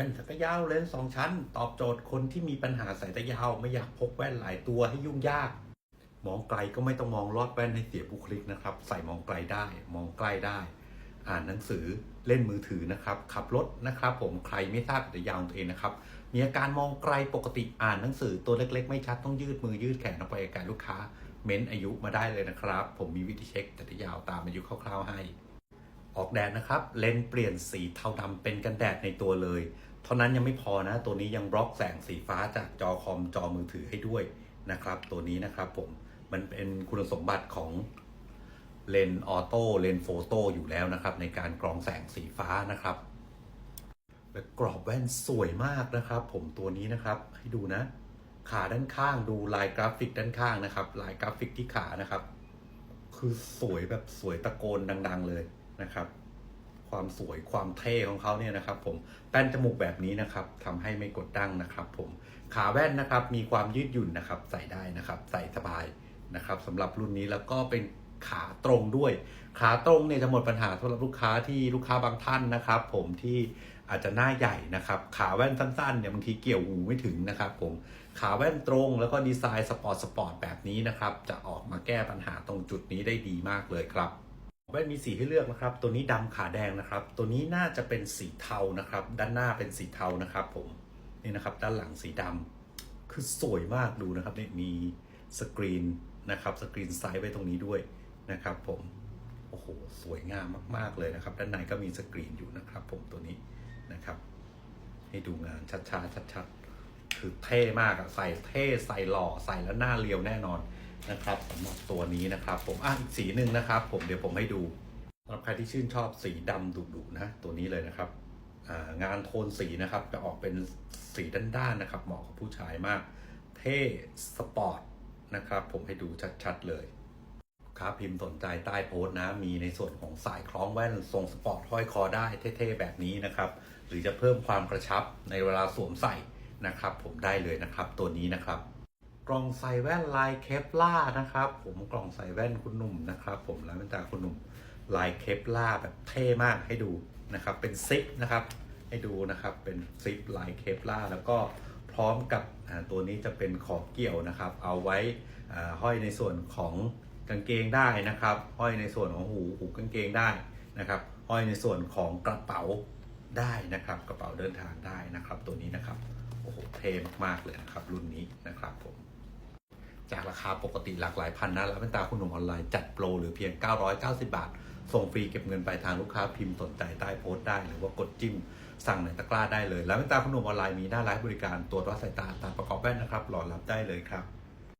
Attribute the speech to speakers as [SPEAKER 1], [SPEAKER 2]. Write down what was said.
[SPEAKER 1] ว่นสายตายาวเลนส์สองชั้น ตอบโจทย์คนที่มีปัญหาสายตายาวไม่อยากพกแว่นหลายตัวให้ยุ่งยาก มองไกลก็ไม่ต้องมองลอดแว่นให้เสียบุคลิกนะครับ ใส่มองไกลได้ มองใกล้ได้ อ่านหนังสือเล่นมือถือนะครับ ขับรถนะครับ ผมใครไม่ทราบแต่ยาวตัวเองนะครับมีอาการมองไกลปกติอ่านหนังสือตัวเล็ก ๆ ไม่ชัดต้องยืดมือยืดแขนออกไปไกลลูกค้า เม้นอายุมาได้เลยนะครับ ผมมีวิธีเช็คแต่ยาวตามอายุคร่าวๆให้ออกแดดนะครับ เลนส์เปลี่ยนสีเทาดำเป็นกันแดดในตัวเลย เท่านั้นยังไม่พอนะ ตัวนี้ยังบล็อกแสงสีฟ้าจากจอคอมจอมือถือให้ด้วยนะครับ ตัวนี้นะครับผมมันเป็นคุณสมบัติของเลนออโต้เลนโฟโต้อยู่แล้วนะครับ ในการกรองแสงสีฟ้านะครับและกรอบแว่นสวยมากนะครับ ผมตัวนี้นะครับให้ดูนะ ขาด้านข้างดูลายกราฟิกด้านข้างนะครับ ลายกราฟิกที่ขานะครับ คือสวยแบบสวยตะโกนดัง ๆ เลยนะครับ ความสวยความเท่ของเขาเนี่ยนะครับ ผมแป้นจมูกแบบนี้นะครับทำให้ไม่กดดั้งนะครับ ผมขาแว่นนะครับ มีความยืดหยุ่นนะครับ ใส่ได้นะครับ ใส่สบายนะครับสำหรับรุ่นนี้แล้วก็เป็นขาตรงด้วย ขาตรงเนี่ยจะหมดปัญหาสำหรับลูกค้าที่ลูกค้าบางท่านนะครับ ผมที่อาจจะหน้าใหญ่นะครับ ขาแว่นสั้นๆเนี่ยบางทีเกี่ยวหูไม่ถึงนะครับ ผมขาแว่นตรงแล้วก็ดีไซน์สปอร์ตสปอร์ตแบบนี้นะครับ จะออกมาแก้ปัญหาตรงจุดนี้ได้ดีมากเลยครับ แว่นมีสีให้เลือกนะครับ ตัวนี้ดำขาแดงนะครับ ตัวนี้น่าจะเป็นสีเทานะครับ ด้านหน้าเป็นสีเทานะครับ ผม นี่นะครับ ด้านหลังสีดำคือสวยมากดูนะครับเนี่ยมีสกรีนนะครับ สกรีนไซส์ไว้ตรงนี้ด้วยนะครับ ผม โอ้โห สวยงามมาก ๆ เลยนะครับ ด้านในก็มีสกรีนอยู่นะครับ ผมตัวนี้นะครับ ให้ดูงานชัดๆชัดๆคือเท่มากอะใส่เท่ใส่หล่อใส่แล้วหน้าเรียวแน่นอน นะครับสำหรับตัวนี้นะครับ ผมอะอีกสีหนึ่งนะครับ ผมเดี๋ยวผมให้ดูสำหรับใครที่ชื่นชอบสีดำดุๆนะ ตัวนี้เลยนะครับงานโทนสีนะครับจะออกเป็นสีด้านๆนะครับ เหมาะกับผู้ชายมาก เท่สปอร์ตนะครับ ผมให้ดูชัดๆเลยครับพิมพ์สนใจใต้โพสต์นะ มีในส่วนของสายคล้องแว่นทรงสปอร์ตห้อยคอได้เท่ๆแบบนี้นะครับ หรือจะเพิ่มความกระชับในเวลาสวมใส่นะครับ ผมได้เลยนะครับ ตัวนี้นะครับ กล่องใส่แว่นลายเคปล่านะครับ ผมกล่องใส่แว่นคุณหนุ่มนะครับ ผมแล้วเป็นตาคุณหนุ่มลายเคปล่าแบบเท่มากให้ดูนะครับ เป็นซิปนะครับ ให้ดูนะครับเป็นซิปลายเคปล่าแล้วก็พร้อมกับตัวนี้จะเป็นขอบเกี่ยวนะครับ เอาไว้ห้อยในส่วนของกางเกงได้นะครับ ห้อยในส่วนของหูหูกางเกงได้นะครับ ห้อยในส่วนของกระเป๋าได้นะครับ กระเป๋าเดินทางได้นะครับ ตัวนี้นะครับโอ้โหเท่มากๆเลยนะครับ รุ่นนี้นะครับผม จากราคาปกติหลากหลายพันนะแล้วเป็นตาคุณหนุ่มออนไลน์จัดโปรหรือเพียง 990 บาท ส่งฟรีเก็บเงินปลายทางลูกค้าพิมพ์สนใจใต้โพสต์ได้ หรือว่ากดจิ้มสั่งในตะกร้าได้เลยแล้วเป็นตาคุณหนุ่มออนไลน์มีหน้าร้านบริการตรวจวัดสายตาตามประกอบแว่นนะครับรอรับได้เลยครับ